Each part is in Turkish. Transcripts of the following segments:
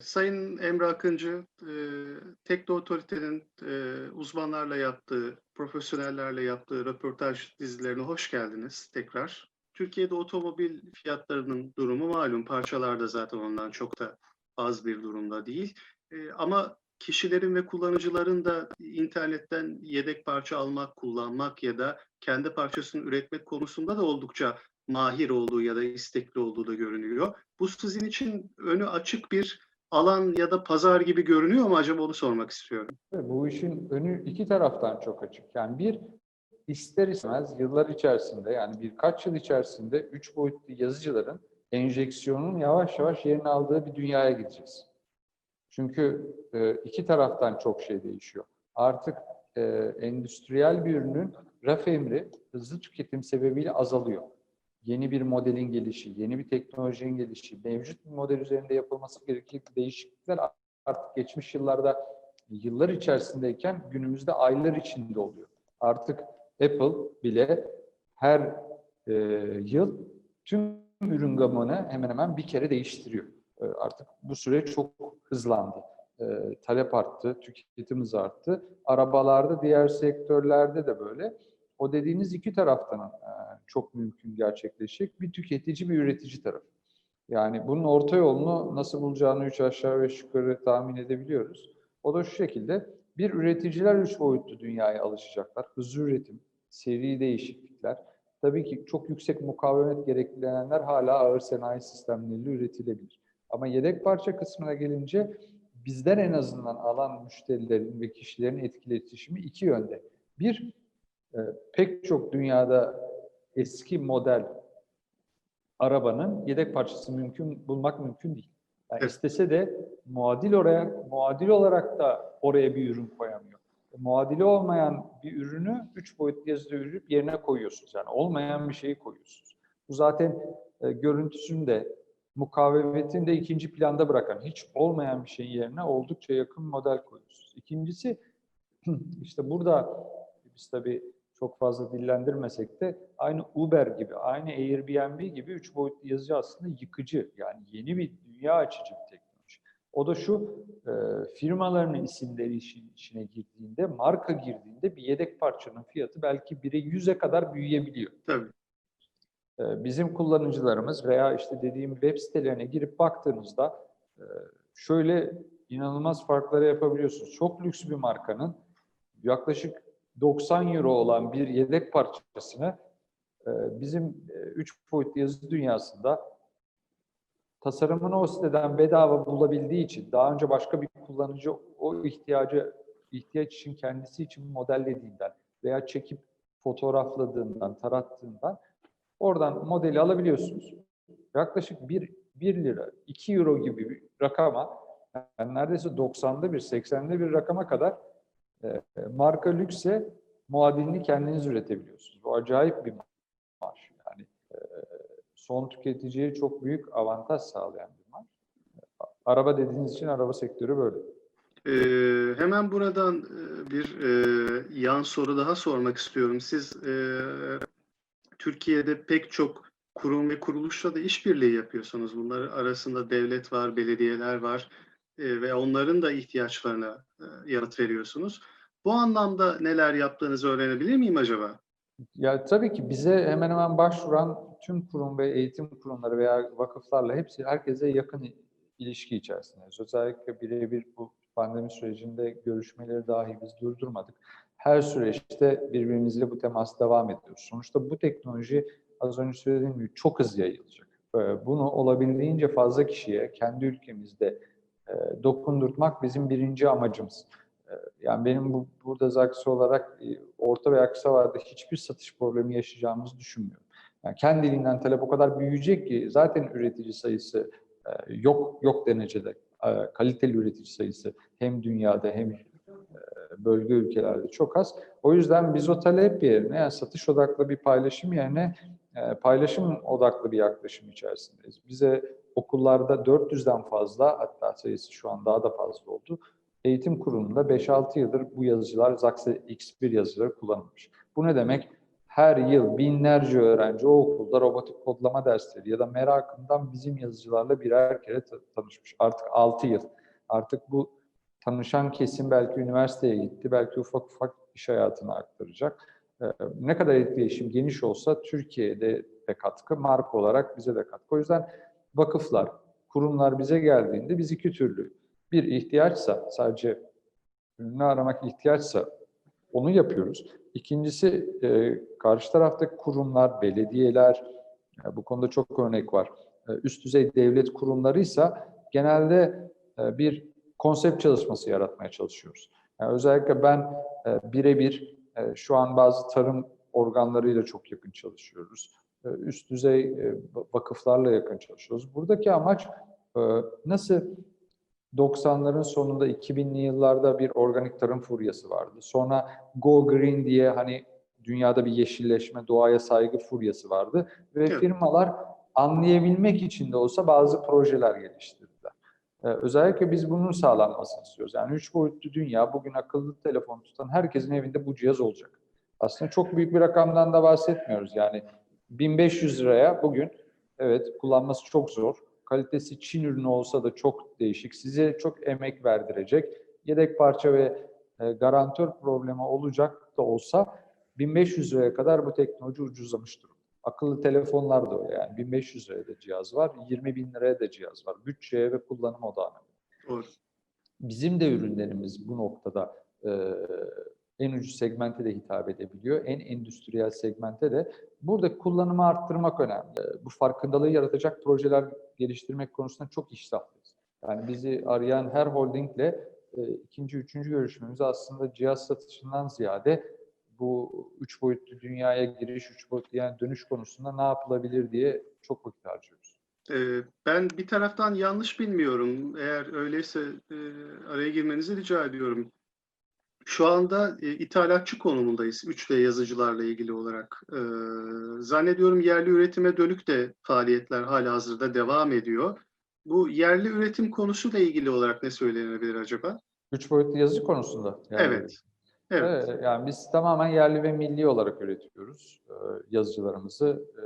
Sayın Emre Akıncı, e, Tekno Otorite'nin e, uzmanlarla yaptığı, profesyonellerle yaptığı röportaj dizilerine hoş geldiniz tekrar. Türkiye'de otomobil fiyatlarının durumu malum. Parçalarda zaten ondan çok da az bir durumda değil. E, ama kişilerin ve kullanıcıların da internetten yedek parça almak, kullanmak ya da kendi parçasını üretmek konusunda da oldukça mahir olduğu ya da istekli olduğu da görünüyor. Bu sizin için önü açık bir alan ya da pazar gibi görünüyor mu acaba onu sormak istiyorum. Bu işin önü iki taraftan çok açık. Yani bir ister istemez yıllar içerisinde yani birkaç yıl içerisinde üç boyutlu yazıcıların enjeksiyonun yavaş yavaş yerini aldığı bir dünyaya gideceğiz. Çünkü e, iki taraftan çok şey değişiyor. Artık e, endüstriyel bir ürünün raf emri hızlı tüketim sebebiyle azalıyor. Yeni bir modelin gelişi, yeni bir teknolojinin gelişi, mevcut bir model üzerinde yapılması gereken değişiklikler artık geçmiş yıllarda yıllar içerisindeyken günümüzde aylar içinde oluyor. Artık Apple bile her e, yıl tüm ürün gamını hemen hemen bir kere değiştiriyor. E, artık bu süreç çok hızlandı. E, talep arttı, tüketim arttı. Arabalarda, diğer sektörlerde de böyle. O dediğiniz iki taraftan e, çok mümkün gerçekleşecek. Bir tüketici, bir üretici tarafı. Yani bunun orta yolunu nasıl bulacağını üç aşağı beş yukarı tahmin edebiliyoruz. O da şu şekilde, bir üreticiler üç boyutlu dünyaya alışacaklar. Hızlı üretim, seri değişiklikler. Tabii ki çok yüksek mukavemet gerektirenler hala ağır sanayi sistemleriyle üretilebilir. Ama yedek parça kısmına gelince bizden en azından alan müşterilerin ve kişilerin etkili iletişimi iki yönde. Bir, e, pek çok dünyada eski model arabanın yedek parçası mümkün bulmak mümkün değil. Yani Evet. istese de muadil oraya muadil olarak da oraya bir ürün koyamıyor. E, Muadili olmayan bir ürünü üç boyutlu yazıda ürüp yerine koyuyorsunuz. Yani olmayan bir şeyi koyuyorsunuz. Bu zaten e, görüntüsünü de mukavemetini de ikinci planda bırakan, hiç olmayan bir şeyin yerine oldukça yakın model koyuyorsunuz. İkincisi işte burada biz tabii çok fazla dillendirmesek de aynı Uber gibi, aynı Airbnb gibi üç boyutlu yazıcı aslında yıkıcı. Yani yeni bir dünya açıcı bir teknoloji. O da şu, e, firmaların isimleri işin içine girdiğinde, marka girdiğinde bir yedek parçanın fiyatı belki 1'e 100'e kadar büyüyebiliyor. Tabii. Ee, bizim kullanıcılarımız veya işte dediğim web sitelerine girip baktığınızda e, şöyle inanılmaz farkları yapabiliyorsunuz. Çok lüks bir markanın yaklaşık 90 euro olan bir yedek parçasını e, bizim 3 boyutlu yazı dünyasında tasarımını o siteden bedava bulabildiği için daha önce başka bir kullanıcı o ihtiyacı ihtiyaç için kendisi için modellediğinden veya çekip fotoğrafladığından, tarattığından Oradan modeli alabiliyorsunuz. Yaklaşık 1, 1 lira, 2 euro gibi bir rakama, yani neredeyse 90'da bir, 80'de bir rakama kadar e, marka lükse muadilini kendiniz üretebiliyorsunuz. Bu acayip bir marş. Yani e, son tüketiciye çok büyük avantaj sağlayan bir marş. Araba dediğiniz için araba sektörü böyle. Ee, hemen buradan e, bir e, yan soru daha sormak istiyorum. Siz e, Türkiye'de pek çok kurum ve kuruluşla da işbirliği yapıyorsunuz. Bunlar arasında devlet var, belediyeler var e, ve onların da ihtiyaçlarına e, yanıt veriyorsunuz. Bu anlamda neler yaptığınızı öğrenebilir miyim acaba? Ya tabii ki bize hemen hemen başvuran tüm kurum ve eğitim kurumları veya vakıflarla hepsi herkese yakın ilişki içerisindeyiz. Özellikle birebir bu pandemi sürecinde görüşmeleri dahi biz durdurmadık. Her süreçte birbirimizle bu temas devam ediyoruz. Sonuçta bu teknoloji az önce söylediğim gibi çok hızlı yayılacak. Ee, Bunu olabildiğince fazla kişiye kendi ülkemizde e, dokundurtmak bizim birinci amacımız. Ee, Yani benim bu, burada Zaksi olarak e, orta veya kısa vadede hiçbir satış problemi yaşayacağımızı düşünmüyorum. Yani kendiliğinden talep o kadar büyüyecek ki zaten üretici sayısı e, yok yok derecede e, kaliteli üretici sayısı hem dünyada hem e, bölge ülkelerde çok az. O yüzden biz o talep yerine yani satış odaklı bir paylaşım yerine e, paylaşım odaklı bir yaklaşım içerisindeyiz. Bize okullarda 400'den fazla hatta sayısı şu an daha da fazla oldu. Eğitim kurumunda 5-6 yıldır bu yazıcılar Zaxxe X1 yazıcıları kullanılmış. Bu ne demek? her yıl binlerce öğrenci o okulda robotik kodlama dersleri ya da merakından bizim yazıcılarla birer kere ta- tanışmış. Artık 6 yıl. Artık bu tanışan kesim belki üniversiteye gitti, belki ufak ufak iş hayatına aktaracak. Ee, Ne kadar etkileşim geniş olsa Türkiye'de de katkı, marka olarak bize de katkı. O yüzden vakıflar, kurumlar bize geldiğinde biz iki türlü. Bir ihtiyaçsa, sadece ürünü aramak ihtiyaçsa onu yapıyoruz. İkincisi e, karşı taraftaki kurumlar, belediyeler, e, bu konuda çok örnek var. E, üst düzey devlet kurumlarıysa genelde e, bir konsept çalışması yaratmaya çalışıyoruz. Yani özellikle ben e, birebir e, şu an bazı tarım organlarıyla çok yakın çalışıyoruz. E, üst düzey e, vakıflarla yakın çalışıyoruz. Buradaki amaç e, nasıl 90'ların sonunda 2000'li yıllarda bir organik tarım furyası vardı. Sonra Go Green diye hani dünyada bir yeşilleşme, doğaya saygı furyası vardı ve Evet. firmalar anlayabilmek için de olsa bazı projeler geliştirdiler. Ee, özellikle biz bunun sağlanmasını istiyoruz. Yani üç boyutlu dünya bugün akıllı telefon tutan herkesin evinde bu cihaz olacak. Aslında çok büyük bir rakamdan da bahsetmiyoruz. Yani 1500 liraya bugün evet kullanması çok zor. Kalitesi Çin ürünü olsa da çok değişik. Size çok emek verdirecek. Yedek parça ve e, garantör problemi olacak da olsa 1500 liraya kadar bu teknoloji ucuzlamış durumda. Akıllı telefonlar da öyle yani 1500 liraya da cihaz var, 20 bin liraya da cihaz var. Bütçeye ve kullanım odağına. Doğru. Bizim de ürünlerimiz bu noktada e, en ucuz segmente de hitap edebiliyor. En endüstriyel segmente de. Burada kullanımı arttırmak önemli. E, Bu farkındalığı yaratacak projeler geliştirmek konusunda çok iştahlıyız. Yani bizi arayan her holdingle e, ikinci, üçüncü görüşmemiz aslında cihaz satışından ziyade bu üç boyutlu dünyaya giriş, üç boyutlu yani dönüş konusunda ne yapılabilir diye çok vakit harcıyoruz. Ee, Ben bir taraftan yanlış bilmiyorum. Eğer öyleyse e, araya girmenizi rica ediyorum. Şu anda e, ithalatçı konumundayız 3D yazıcılarla ilgili olarak. Ee, Zannediyorum yerli üretime dönük de faaliyetler hala hazırda devam ediyor. Bu yerli üretim konusuyla ilgili olarak ne söylenebilir acaba? Üç boyutlu yazıcı konusunda. yani- Evet. Evet. Evet, yani biz tamamen yerli ve milli olarak üretiyoruz e, yazıcılarımızı. E,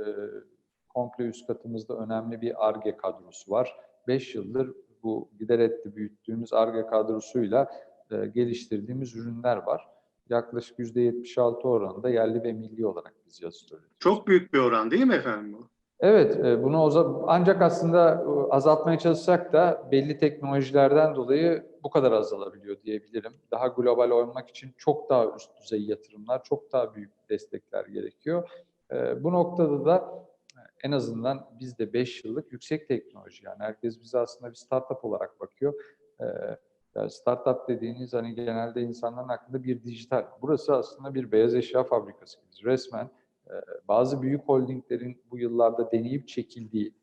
komple üst katımızda önemli bir ARGE kadrosu var. 5 yıldır bu giderek büyüttüğümüz ARGE kadrosuyla e, geliştirdiğimiz ürünler var. Yaklaşık %76 oranında yerli ve milli olarak biz üretiyoruz. Çok büyük bir oran değil mi efendim bu? Evet, e, bunu ancak aslında e, azaltmaya çalışsak da belli teknolojilerden dolayı bu kadar azalabiliyor diyebilirim. Daha global olmak için çok daha üst düzey yatırımlar, çok daha büyük destekler gerekiyor. E, Bu noktada da en azından bizde 5 yıllık yüksek teknoloji yani herkes bize aslında bir startup olarak bakıyor. Yani startup dediğiniz hani genelde insanların aklında bir dijital. Burası aslında bir beyaz eşya fabrikası gibi. Resmen e, bazı büyük holdinglerin bu yıllarda deneyip çekildiği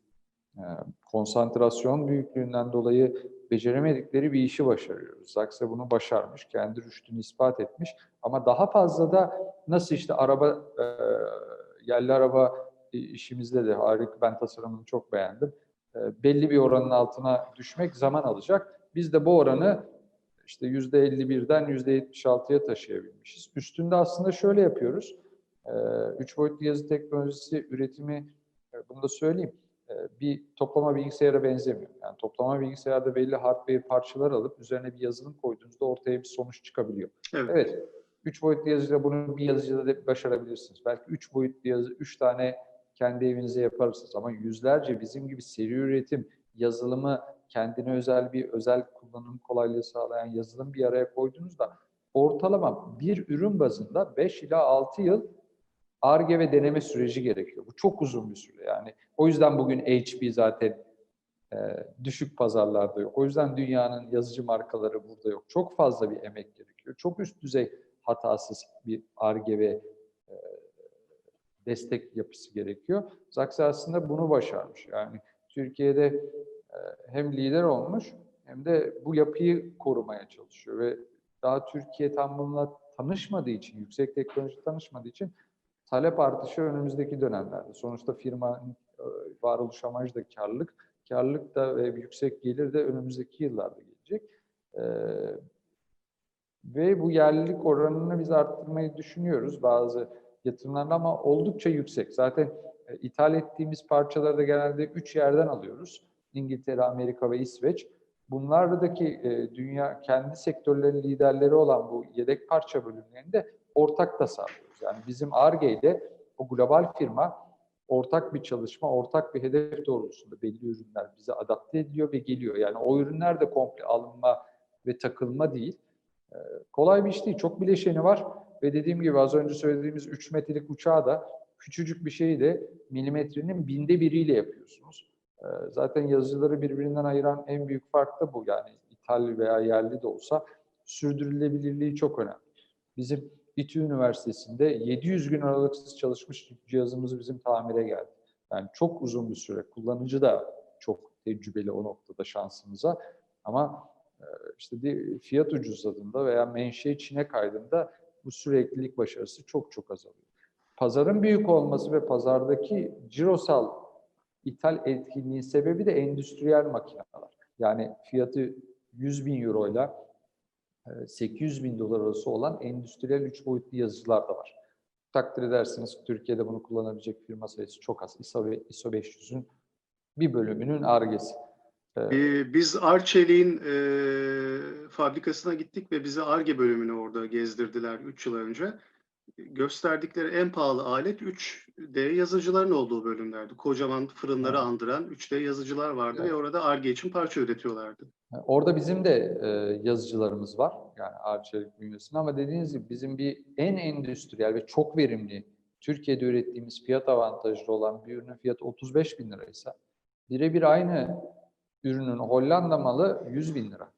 e, konsantrasyon büyüklüğünden dolayı beceremedikleri bir işi başarıyoruz. Zaksa bunu başarmış, kendi rüştünü ispat etmiş ama daha fazla da nasıl işte araba, e, yerli araba işimizde de harika, ben tasarımını çok beğendim. E, belli bir oranın altına düşmek zaman alacak. Biz de bu oranı işte %51'den %76'ya taşıyabilmişiz. Üstünde aslında şöyle yapıyoruz. Ee, Üç boyutlu yazı teknolojisi üretimi, e, bunu da söyleyeyim, e, bir toplama bilgisayara benzemiyor. Yani toplama bilgisayarda belli hardware parçalar alıp üzerine bir yazılım koyduğunuzda ortaya bir sonuç çıkabiliyor. Evet. Evet, üç boyutlu yazıcıda bunu bir yazıcıda da başarabilirsiniz. Belki üç boyutlu yazı, üç tane kendi evinize yaparsınız ama yüzlerce bizim gibi seri üretim, yazılımı kendine özel bir özel kullanım kolaylığı sağlayan yazılım bir araya koyduğunuzda ortalama bir ürün bazında 5 ila 6 yıl ARGE ve deneme süreci gerekiyor. Bu çok uzun bir süre yani. O yüzden bugün HP zaten e, düşük pazarlarda yok. O yüzden dünyanın yazıcı markaları burada yok. Çok fazla bir emek gerekiyor. Çok üst düzey hatasız bir ARGE ve e, destek yapısı gerekiyor. Zaxi aslında bunu başarmış. Yani Türkiye'de hem lider olmuş hem de bu yapıyı korumaya çalışıyor ve daha Türkiye tam bununla tanışmadığı için, yüksek teknoloji tanışmadığı için talep artışı önümüzdeki dönemlerde. Sonuçta firmanın e, varoluş amacı da karlılık. Karlılık da ve yüksek gelir de önümüzdeki yıllarda gelecek. E, ve bu yerlilik oranını biz arttırmayı düşünüyoruz. Bazı yatırımlarında ama oldukça yüksek. Zaten e, ithal ettiğimiz parçaları da genelde üç yerden alıyoruz. İngiltere, Amerika ve İsveç. Bunlardaki e, dünya kendi sektörlerin liderleri olan bu yedek parça bölümlerinde ortak tasarlıyoruz. Yani bizim ARGE ile o global firma ortak bir çalışma, ortak bir hedef doğrultusunda belli ürünler bize adapte ediliyor ve geliyor. Yani o ürünler de komple alınma ve takılma değil. Ee, kolay bir iş değil. Çok bileşeni var ve dediğim gibi az önce söylediğimiz 3 metrelik uçağı da küçücük bir şeyi de milimetrenin binde biriyle yapıyorsunuz. Ee, zaten yazıcıları birbirinden ayıran en büyük fark da bu. Yani ithal veya yerli de olsa sürdürülebilirliği çok önemli. Bizim İTÜ Üniversitesi'nde 700 gün aralıksız çalışmış cihazımız bizim tamire geldi. Yani çok uzun bir süre. Kullanıcı da çok tecrübeli o noktada şansımıza. Ama e, işte de- fiyat ucuzladığında veya menşe Çin'e kaydığında bu süreklilik başarısı çok çok azalıyor. Pazarın büyük olması ve pazardaki cirosal ithal etkinliğin sebebi de endüstriyel makineler. Yani fiyatı 100 bin euroyla e, 800 bin dolar arası olan endüstriyel 3 boyutlu yazıcılar da var. Takdir edersiniz Türkiye'de bunu kullanabilecek firma sayısı çok az. ISO, ISO 500'ün bir bölümünün argesi. Ee, biz Arçelik'in e, fabrikasına gittik ve bize ARGE bölümünü orada gezdirdiler 3 yıl önce. Gösterdikleri en pahalı alet 3D yazıcıların olduğu bölümlerdi. Kocaman fırınları Evet. andıran 3D yazıcılar vardı Evet. ve orada ARGE için parça üretiyorlardı. Orada bizim de e, yazıcılarımız var. Yani Arçelik bünyesinde ama dediğiniz gibi bizim bir en endüstriyel ve çok verimli Türkiye'de ürettiğimiz fiyat avantajlı olan bir ürünün fiyatı 35 bin liraysa birebir aynı ürünün Hollanda malı 100 bin lira.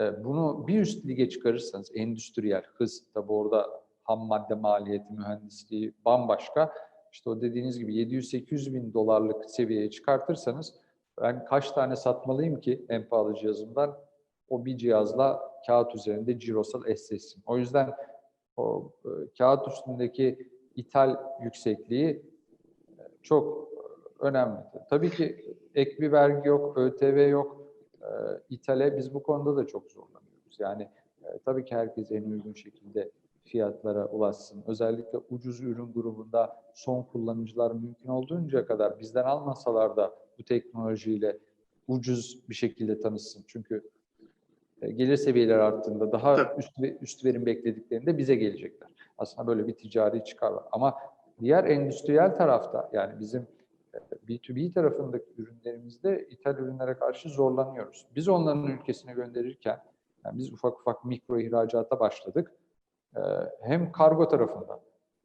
E, bunu bir üst lige çıkarırsanız endüstriyel hız tabi orada ham madde maliyeti, mühendisliği bambaşka. İşte o dediğiniz gibi 700-800 bin dolarlık seviyeye çıkartırsanız ben kaç tane satmalıyım ki en pahalı cihazımdan o bir cihazla kağıt üzerinde cirosal eşleşsin. O yüzden o e, kağıt üstündeki ithal yüksekliği e, çok önemli. Tabii ki ek bir vergi yok, ÖTV yok. E, biz bu konuda da çok zorlanıyoruz. Yani e, tabii ki herkes en uygun şekilde fiyatlara ulaşsın. Özellikle ucuz ürün grubunda son kullanıcılar mümkün olduğunca kadar bizden almasalar da bu teknolojiyle ucuz bir şekilde tanışsın. Çünkü e, gelir seviyeleri arttığında daha Tabii. üst, üst verim beklediklerinde bize gelecekler. Aslında böyle bir ticari çıkar var. Ama diğer endüstriyel tarafta yani bizim e, B2B tarafındaki ürünlerimizde ithal ürünlere karşı zorlanıyoruz. Biz onların ülkesine gönderirken yani biz ufak ufak mikro ihracata başladık. Ee, Hem kargo tarafında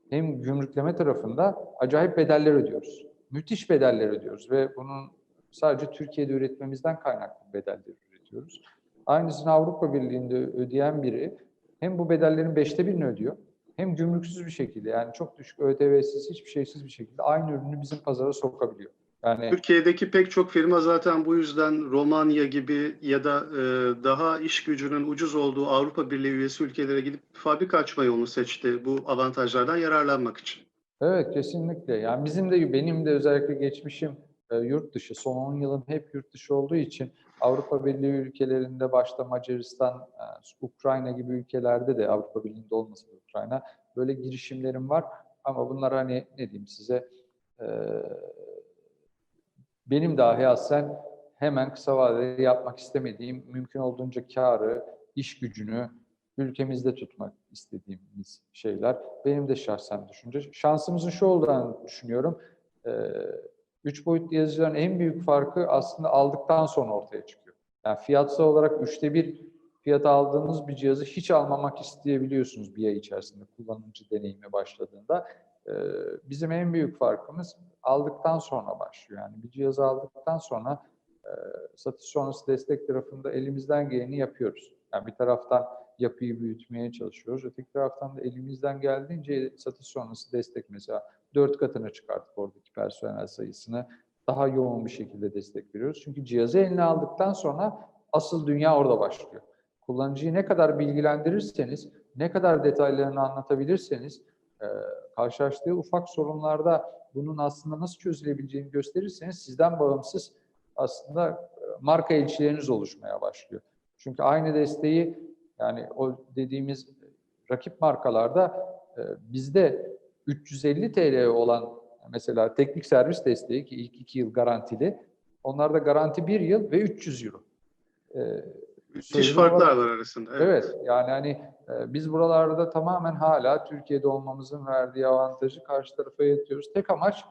hem gümrükleme tarafında acayip bedeller ödüyoruz. Müthiş bedeller ödüyoruz ve bunun sadece Türkiye'de üretmemizden kaynaklı bedeller üretiyoruz. Aynısını Avrupa Birliği'nde ödeyen biri hem bu bedellerin beşte birini ödüyor hem gümrüksüz bir şekilde yani çok düşük ÖTV'siz hiçbir şeysiz bir şekilde aynı ürünü bizim pazara sokabiliyor. Yani Türkiye'deki pek çok firma zaten bu yüzden Romanya gibi ya da e, daha iş gücünün ucuz olduğu Avrupa Birliği üyesi ülkelere gidip fabrika açma yolunu seçti bu avantajlardan yararlanmak için. Evet kesinlikle. Yani bizim de benim de özellikle geçmişim e, yurt dışı. Son 10 yılım hep yurt dışı olduğu için Avrupa Birliği ülkelerinde başta Macaristan, e, Ukrayna gibi ülkelerde de Avrupa Birliği'nde olmasa Ukrayna böyle girişimlerim var. Ama bunlar hani ne diyeyim size e, benim dahi aslında hemen kısa vadede yapmak istemediğim, mümkün olduğunca karı, iş gücünü ülkemizde tutmak istediğimiz şeyler. Benim de şahsen düşünce. Şansımızın şu olduğunu düşünüyorum. Ee, üç boyutlu yazıcıların en büyük farkı aslında aldıktan sonra ortaya çıkıyor. Yani fiyatsal olarak üçte bir fiyata aldığınız bir cihazı hiç almamak isteyebiliyorsunuz bir ay içerisinde kullanıcı deneyimi başladığında. Bizim en büyük farkımız aldıktan sonra başlıyor. Yani bir cihazı aldıktan sonra satış sonrası destek tarafında elimizden geleni yapıyoruz. Yani bir taraftan yapıyı büyütmeye çalışıyoruz. Öteki taraftan da elimizden geldiğince satış sonrası destek mesela dört katına çıkarttık oradaki personel sayısını. Daha yoğun bir şekilde destek veriyoruz. Çünkü cihazı eline aldıktan sonra asıl dünya orada başlıyor. Kullanıcıyı ne kadar bilgilendirirseniz, ne kadar detaylarını anlatabilirseniz, e, karşılaştığı ufak sorunlarda bunun aslında nasıl çözülebileceğini gösterirseniz sizden bağımsız aslında e, marka ilişkileriniz oluşmaya başlıyor. Çünkü aynı desteği yani o dediğimiz rakip markalarda e, bizde 350 TL olan mesela teknik servis desteği ki ilk iki yıl garantili. Onlarda garanti bir yıl ve 300 euro. Ee, Müthiş farklar var arasında. Evet, yani hani biz buralarda tamamen hala Türkiye'de olmamızın verdiği avantajı karşı tarafa yatıyoruz. Tek amaç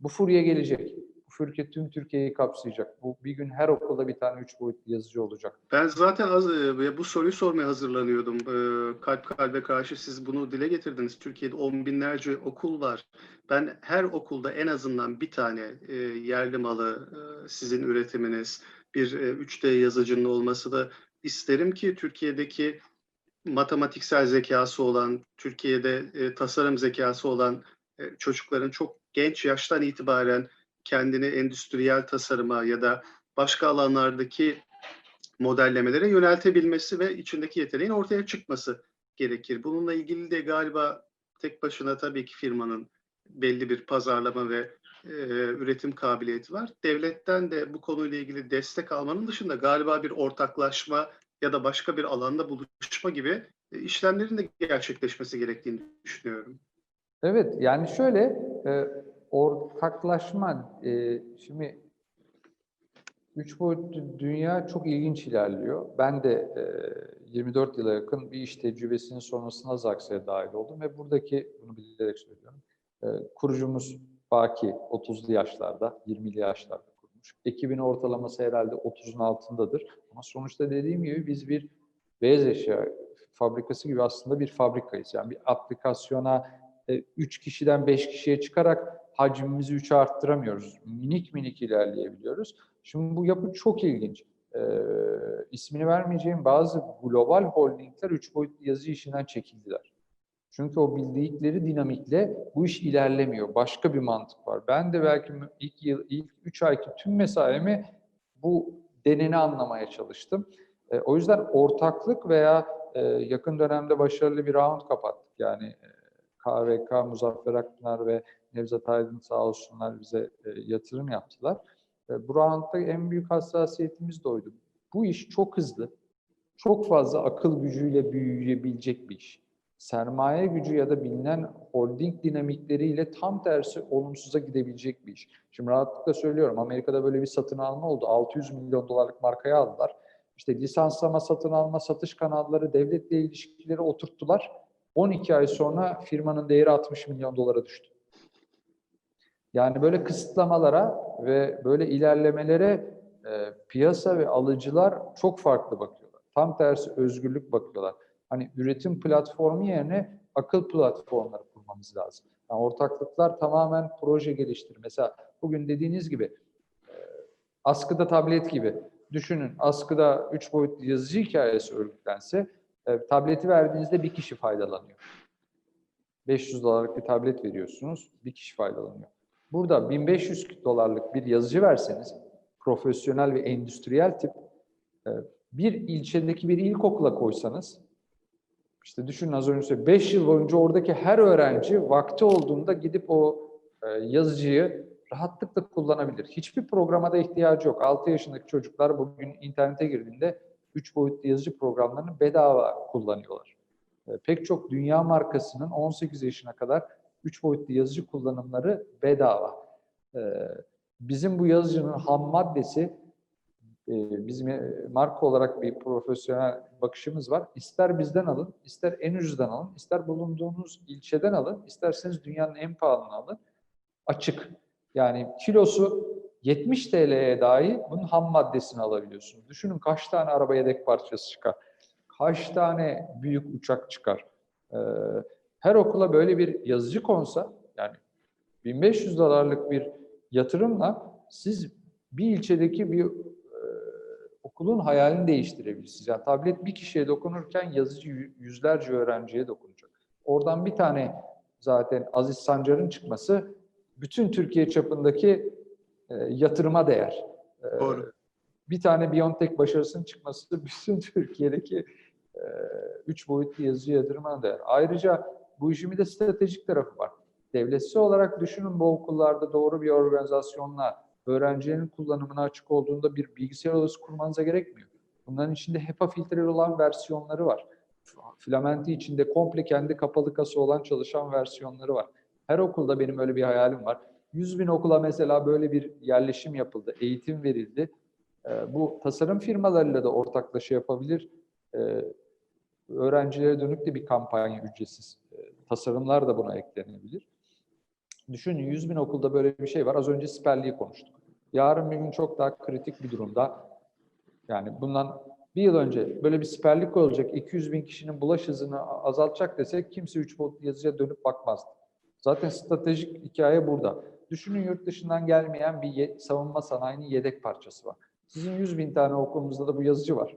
bu furya gelecek. Bu furya tüm Türkiye'yi kapsayacak. Bu bir gün her okulda bir tane üç boyutlu yazıcı olacak. Ben zaten az, e, bu soruyu sormaya hazırlanıyordum. E, Kalp kalbe karşı siz bunu dile getirdiniz. Türkiye'de on binlerce okul var. Ben her okulda en azından bir tane e, yerli malı e, sizin üretiminiz, bir e, 3D yazıcının olması da isterim ki Türkiye'deki matematiksel zekası olan, Türkiye'de e, tasarım zekası olan e, çocukların çok genç yaştan itibaren kendini endüstriyel tasarıma ya da başka alanlardaki modellemelere yöneltebilmesi ve içindeki yeteneğin ortaya çıkması gerekir. Bununla ilgili de galiba tek başına tabii ki firmanın belli bir pazarlama ve e, üretim kabiliyeti var. Devletten de bu konuyla ilgili destek almanın dışında galiba bir ortaklaşma ya da başka bir alanda buluşma gibi e, işlemlerin de gerçekleşmesi gerektiğini düşünüyorum. Evet, yani şöyle e, ortaklaşma, e, şimdi üç boyutlu dünya çok ilginç ilerliyor. Ben de e, 24 yıla yakın bir iş tecrübesinin sonrasında Zaksa'ya dahil oldum ve buradaki, bunu bilerek söylüyorum, e, kurucumuz Baki 30'lu yaşlarda, 20'li yaşlarda kurmuş. Ekibin ortalaması herhalde 30'un altındadır. Ama sonuçta dediğim gibi biz bir beyaz eşya fabrikası gibi aslında bir fabrikayız. Yani bir aplikasyona 3 kişiden 5 kişiye çıkarak hacmimizi 3'e arttıramıyoruz. Minik minik ilerleyebiliyoruz. Şimdi bu yapı çok ilginç. Ee, ismini vermeyeceğim bazı global holdingler 3 boyutlu yazı işinden çekildiler. Çünkü o bildikleri dinamikle bu iş ilerlemiyor. Başka bir mantık var. Ben de belki ilk yıl, ilk 3 ayki tüm mesaimi bu deneni anlamaya çalıştım. E, o yüzden ortaklık veya e, yakın dönemde başarılı bir round kapattık. Yani e, KVK, Muzaffer Akpınar ve Nevzat Aydın sağ olsunlar bize e, yatırım yaptılar. E, bu roundda en büyük hassasiyetimiz de oydu. Bu iş çok hızlı, çok fazla akıl gücüyle büyüyebilecek bir iş. Sermaye gücü ya da bilinen holding dinamikleriyle tam tersi olumsuza gidebilecek bir iş. Şimdi rahatlıkla söylüyorum Amerika'da böyle bir satın alma oldu. 600 milyon dolarlık markayı aldılar. İşte lisanslama, satın alma, satış kanalları, devletle ilişkileri oturttular. 12 ay sonra firmanın değeri 60 milyon dolara düştü. Yani böyle kısıtlamalara ve böyle ilerlemelere e, piyasa ve alıcılar çok farklı bakıyorlar. Tam tersi özgürlük bakıyorlar. Hani üretim platformu yerine akıl platformları kurmamız lazım. Yani ortaklıklar tamamen proje geliştirir. Mesela bugün dediğiniz gibi e, askıda tablet gibi düşünün askıda 3 boyutlu yazıcı hikayesi örgütlense e, tableti verdiğinizde bir kişi faydalanıyor. 500 dolarlık bir tablet veriyorsunuz, bir kişi faydalanıyor. Burada 1500 dolarlık bir yazıcı verseniz, profesyonel ve endüstriyel tip, e, bir ilçedeki bir ilkokula koysanız, işte düşünün az önce söyledim, 5 yıl boyunca oradaki her öğrenci vakti olduğunda gidip o e, yazıcıyı rahatlıkla kullanabilir. Hiçbir programa da ihtiyacı yok. 6 yaşındaki çocuklar bugün internete girdiğinde 3 boyutlu yazıcı programlarını bedava kullanıyorlar. E, pek çok dünya markasının 18 yaşına kadar 3 boyutlu yazıcı kullanımları bedava. E, bizim bu yazıcının ham maddesi bizim e, marka olarak bir profesyonel bakışımız var. İster bizden alın, ister en ucuzdan alın, ister bulunduğunuz ilçeden alın, isterseniz dünyanın en pahalını alın. Açık. Yani kilosu 70 TL'ye dahi bunun ham maddesini alabiliyorsunuz. Düşünün kaç tane araba yedek parçası çıkar. Kaç tane büyük uçak çıkar. Ee, her okula böyle bir yazıcı konsa yani 1500 dolarlık bir yatırımla siz bir ilçedeki bir okulun hayalini değiştirebilirsiniz. Yani tablet bir kişiye dokunurken yazıcı yüzlerce öğrenciye dokunacak. Oradan bir tane zaten Aziz Sancar'ın çıkması bütün Türkiye çapındaki e, yatırıma değer. E, Doğru. Bir tane Biontech başarısının çıkması bütün Türkiye'deki e, üç boyutlu yazıcı yatırımına değer. Ayrıca bu işin bir de stratejik tarafı var. Devletsi olarak düşünün bu okullarda doğru bir organizasyonla öğrencilerin kullanımına açık olduğunda bir bilgisayar odası kurmanıza gerekmiyor. Bunların içinde HEPA filtreleri olan versiyonları var. Filamenti içinde komple kendi kapalı kasa olan çalışan versiyonları var. Her okulda benim öyle bir hayalim var. 100 bin okula mesela böyle bir yerleşim yapıldı, eğitim verildi. Ee, bu tasarım firmalarıyla da ortaklaşa yapabilir. Ee, öğrencilere dönük de bir kampanya ücretsiz. Ee, tasarımlar da buna eklenebilir. Düşünün 100 bin okulda böyle bir şey var. Az önce siperliği konuştuk. Yarın bir gün çok daha kritik bir durumda. Yani bundan bir yıl önce böyle bir siperlik olacak, 200 bin kişinin bulaş hızını azaltacak desek kimse 3 boyutlu yazıcıya dönüp bakmazdı. Zaten stratejik hikaye burada. Düşünün yurt dışından gelmeyen bir savunma sanayinin yedek parçası var. Sizin 100 bin tane okulunuzda da bu yazıcı var.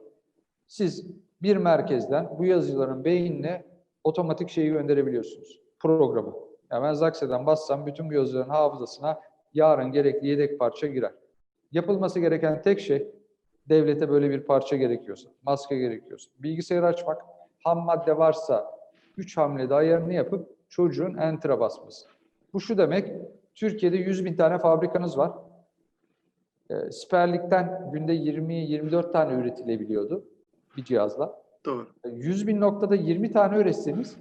Siz bir merkezden bu yazıcıların beyinine otomatik şeyi gönderebiliyorsunuz. Programı. Yani ben Zaxe'den bassam bütün bu yazıcıların hafızasına yarın gerekli yedek parça girer. Yapılması gereken tek şey devlete böyle bir parça gerekiyorsa, maske gerekiyorsa, bilgisayar açmak, ham madde varsa 3 hamlede ayarını yapıp çocuğun enter'a basması. Bu şu demek, Türkiye'de 100 bin tane fabrikanız var. E, Siperlik'ten günde 20-24 tane üretilebiliyordu bir cihazla. Doğru. 100 bin noktada 20 tane üretseniz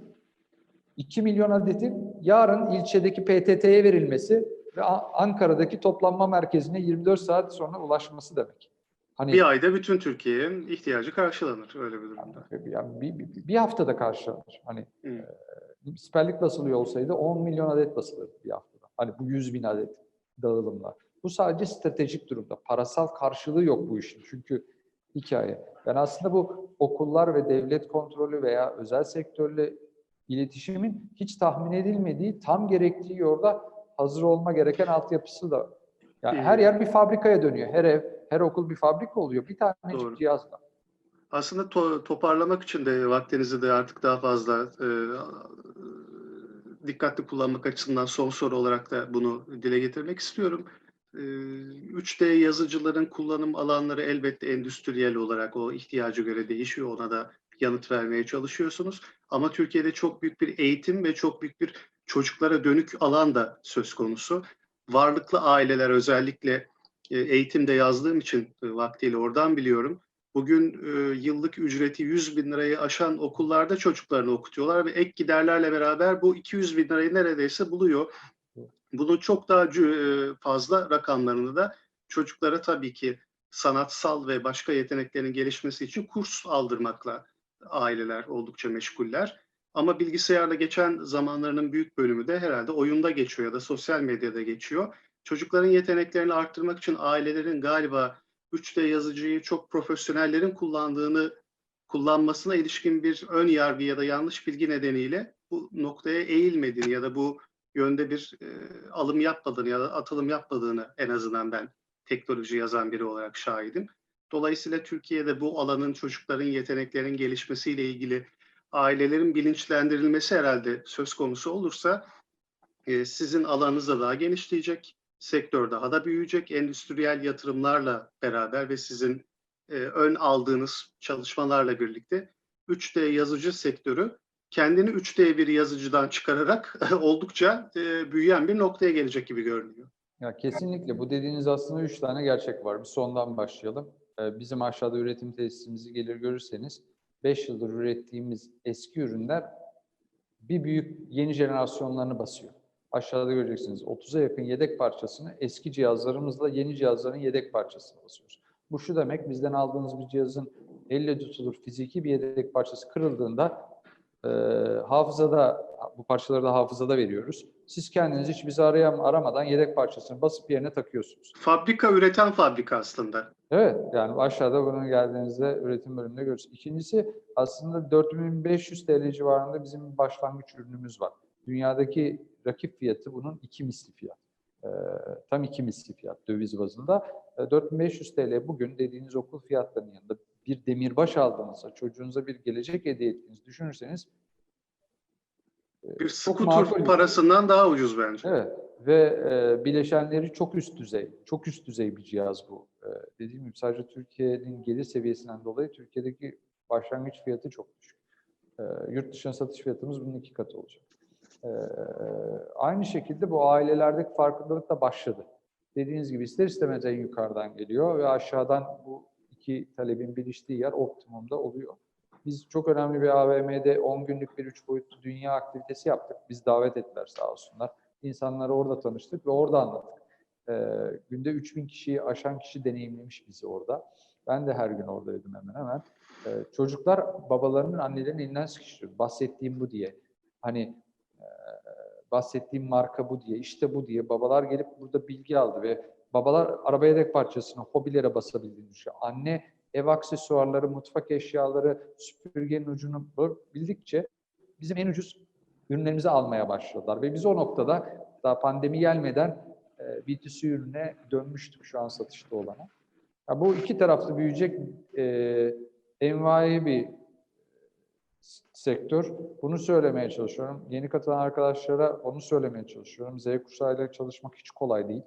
2 milyon adetin yarın ilçedeki PTT'ye verilmesi ve Ankara'daki toplanma merkezine 24 saat sonra ulaşması demek. Hani Bir ayda bütün Türkiye'nin ihtiyacı karşılanır öyle bir durumda. yani bir, bir, bir haftada karşılanır. Hani Hı. e, siperlik basılıyor olsaydı 10 milyon adet basılırdı bir haftada. Hani bu 100 bin adet dağılımla. Bu sadece stratejik durumda. Parasal karşılığı yok bu işin. Çünkü hikaye. Yani aslında bu okullar ve devlet kontrolü veya özel sektörle iletişimin hiç tahmin edilmediği, tam gerektiği yolda hazır olma gereken altyapısı da. Yani Hı. her yer bir fabrikaya dönüyor. Her ev, her okul bir fabrika oluyor. Bir tane Doğru. cihazla. Aslında to- toparlamak için de vaktinizi de artık daha fazla e, dikkatli kullanmak açısından son soru olarak da bunu dile getirmek istiyorum. E, 3D yazıcıların kullanım alanları elbette endüstriyel olarak o ihtiyaca göre değişiyor. Ona da yanıt vermeye çalışıyorsunuz. Ama Türkiye'de çok büyük bir eğitim ve çok büyük bir çocuklara dönük alan da söz konusu. Varlıklı aileler özellikle e, eğitimde yazdığım için e, vaktiyle oradan biliyorum. Bugün e, yıllık ücreti 100 bin lirayı aşan okullarda çocuklarını okutuyorlar ve ek giderlerle beraber bu 200 bin lirayı neredeyse buluyor. Bunun çok daha fazla rakamlarını da çocuklara tabii ki sanatsal ve başka yeteneklerin gelişmesi için kurs aldırmakla aileler oldukça meşguller. Ama bilgisayarla geçen zamanlarının büyük bölümü de herhalde oyunda geçiyor ya da sosyal medyada geçiyor. Çocukların yeteneklerini arttırmak için ailelerin galiba 3D yazıcıyı çok profesyonellerin kullandığını kullanmasına ilişkin bir ön yargı ya da yanlış bilgi nedeniyle bu noktaya eğilmediğini ya da bu yönde bir e, alım yapmadığını ya da atılım yapmadığını en azından ben teknoloji yazan biri olarak şahidim. Dolayısıyla Türkiye'de bu alanın çocukların yeteneklerinin gelişmesiyle ilgili ailelerin bilinçlendirilmesi herhalde söz konusu olursa e, sizin alanınız da daha genişleyecek, sektör daha da büyüyecek, endüstriyel yatırımlarla beraber ve sizin e, ön aldığınız çalışmalarla birlikte 3D yazıcı sektörü kendini 3D bir yazıcıdan çıkararak oldukça e, büyüyen bir noktaya gelecek gibi görünüyor. Ya kesinlikle bu dediğiniz aslında üç tane gerçek var. Bir sondan başlayalım. Ee, Bizim aşağıda üretim tesisimizi gelir görürseniz 5 yıldır ürettiğimiz eski ürünler bir büyük yeni jenerasyonlarını basıyor. Aşağıda göreceksiniz 30'a yakın yedek parçasını eski cihazlarımızla yeni cihazların yedek parçasını basıyoruz. Bu şu demek bizden aldığınız bir cihazın elle tutulur fiziki bir yedek parçası kırıldığında e, hafızada bu parçaları da hafızada veriyoruz. Siz kendiniz hiç bizi arayam, aramadan yedek parçasını basıp yerine takıyorsunuz. Fabrika üreten fabrika aslında. Evet, yani aşağıda bunu geldiğinizde üretim bölümünde görürsünüz. İkincisi aslında 4500 TL civarında bizim başlangıç ürünümüz var. Dünyadaki rakip fiyatı bunun iki misli fiyat. Ee, tam iki misli fiyat döviz bazında. Ee, 4500 TL bugün dediğiniz okul fiyatlarının yanında bir demirbaş aldığınızda, çocuğunuza bir gelecek hediye ettiğinizi düşünürseniz e, Bir skuter parasından daha ucuz bence. Evet ve e, bileşenleri çok üst düzey, çok üst düzey bir cihaz bu. E, dediğim gibi sadece Türkiye'nin gelir seviyesinden dolayı Türkiye'deki başlangıç fiyatı çok düşük. E, yurt dışına satış fiyatımız bunun iki katı olacak. E, aynı şekilde bu ailelerdeki farkındalık da başladı. Dediğiniz gibi ister istemez en yukarıdan geliyor ve aşağıdan bu iki talebin birleştiği yer optimumda oluyor. Biz çok önemli bir AVM'de 10 günlük bir üç boyutlu dünya aktivitesi yaptık. Biz davet ettiler sağ olsunlar. İnsanları orada tanıştık ve orada anlattık. Ee, günde 3000 kişiyi aşan kişi deneyimlemiş bizi orada. Ben de her gün oradaydım hemen hemen. Ee, çocuklar babalarının annelerinin elinden sıkıştırıyor. Bahsettiğim bu diye. Hani e, bahsettiğim marka bu diye, işte bu diye. Babalar gelip burada bilgi aldı ve babalar araba yedek parçasını, hobilere basabildiğini düşünüyor. Anne ev aksesuarları, mutfak eşyaları, süpürgenin ucunu bildikçe bizim en ucuz ürünlerimizi almaya başladılar. Ve biz o noktada daha pandemi gelmeden e, B2C ürüne dönmüştük şu an satışta olana. Ya bu iki taraflı büyüyecek e, envai bir sektör. Bunu söylemeye çalışıyorum. Yeni katılan arkadaşlara onu söylemeye çalışıyorum. Z kuşağıyla çalışmak hiç kolay değil.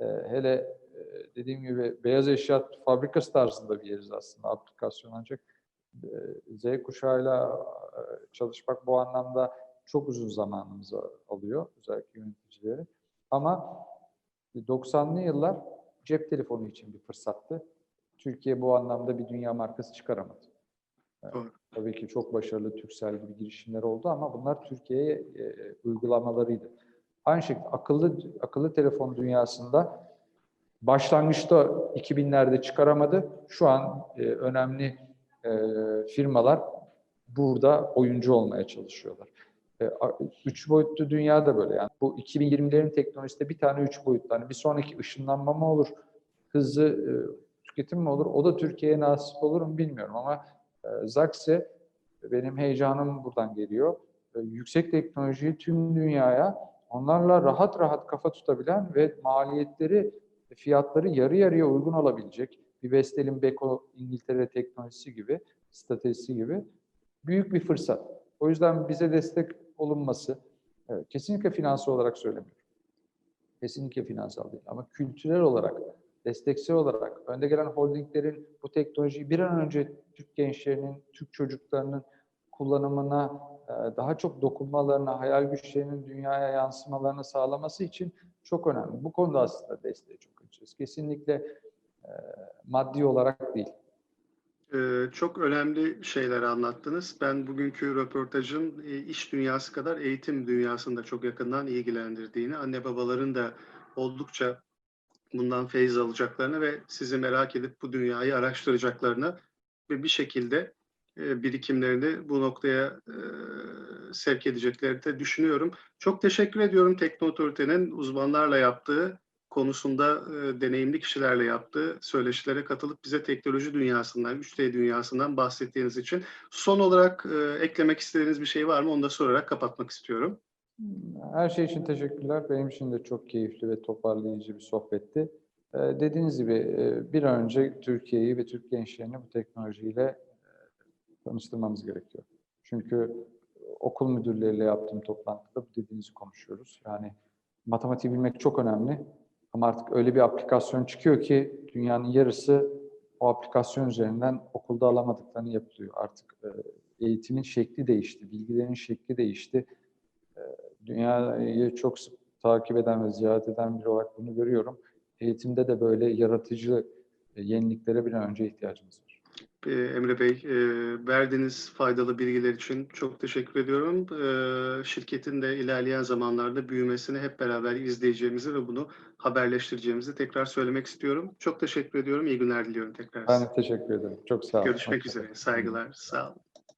E, hele e, dediğim gibi beyaz eşya fabrikası tarzında bir yeriz aslında aplikasyon ancak e, Z kuşağıyla e, çalışmak bu anlamda çok uzun zamanımızı alıyor özellikle yöneticileri. Ama 90'lı yıllar cep telefonu için bir fırsattı. Türkiye bu anlamda bir dünya markası çıkaramadı. Evet. Tabii ki çok başarılı Türksel gibi girişimler oldu ama bunlar Türkiye'ye e, uygulamalarıydı. Aynı şekilde akıllı akıllı telefon dünyasında başlangıçta 2000'lerde çıkaramadı. Şu an e, önemli e, firmalar burada oyuncu olmaya çalışıyorlar. E, üç boyutlu dünya da böyle yani. Bu 2020'lerin teknolojisinde bir tane üç boyutlu. Hani bir sonraki ışınlanma mı olur, hızlı e, tüketim mi olur? O da Türkiye'ye nasip olur mu bilmiyorum ama e, Zaxi benim heyecanım buradan geliyor. E, yüksek teknolojiyi tüm dünyaya onlarla rahat rahat kafa tutabilen ve maliyetleri, fiyatları yarı yarıya uygun olabilecek bir Vestel'in Beko İngiltere teknolojisi gibi, stratejisi gibi büyük bir fırsat. O yüzden bize destek olunması, evet, kesinlikle finansal olarak söylemiyorum. Kesinlikle finansal değil ama kültürel olarak, desteksel olarak önde gelen holdinglerin bu teknolojiyi bir an önce Türk gençlerinin, Türk çocuklarının kullanımına, e, daha çok dokunmalarına, hayal güçlerinin dünyaya yansımalarını sağlaması için çok önemli. Bu konuda aslında desteği çok açığız. Kesinlikle e, maddi olarak değil. Ee, Çok önemli şeyler anlattınız. Ben bugünkü röportajın e, iş dünyası kadar eğitim dünyasında çok yakından ilgilendirdiğini, anne babaların da oldukça bundan feyiz alacaklarını ve sizi merak edip bu dünyayı araştıracaklarını ve bir şekilde e, birikimlerini bu noktaya e, sevk edeceklerini de düşünüyorum. Çok teşekkür ediyorum Tekno uzmanlarla yaptığı konusunda e, deneyimli kişilerle yaptığı söyleşilere katılıp bize teknoloji dünyasından, 3D dünyasından bahsettiğiniz için. Son olarak e, eklemek istediğiniz bir şey var mı? Onu da sorarak kapatmak istiyorum. Her şey için teşekkürler. Benim için de çok keyifli ve toparlayıcı bir sohbetti. Dediğiniz gibi e, bir önce Türkiye'yi ve Türk gençlerini bu teknolojiyle e, tanıştırmamız gerekiyor. Çünkü okul müdürleriyle yaptığım toplantıda bu dediğinizi konuşuyoruz. Yani matematiği bilmek çok önemli ama artık öyle bir aplikasyon çıkıyor ki dünyanın yarısı o aplikasyon üzerinden okulda alamadıklarını yapılıyor. Artık e, eğitimin şekli değişti, bilgilerin şekli değişti dünyayı çok sık takip eden ve ziyaret eden biri olarak bunu görüyorum. Eğitimde de böyle yaratıcı e, yeniliklere bir an önce ihtiyacımız var. Ee, Emre Bey, e, verdiğiniz faydalı bilgiler için çok teşekkür ediyorum. Ee, Şirketin de ilerleyen zamanlarda büyümesini hep beraber izleyeceğimizi ve bunu haberleştireceğimizi tekrar söylemek istiyorum. Çok teşekkür ediyorum. İyi günler diliyorum tekrar. Ben teşekkür ederim. Çok sağ olun. Görüşmek Hoşça kalın. üzere. Saygılar. Sağ olun.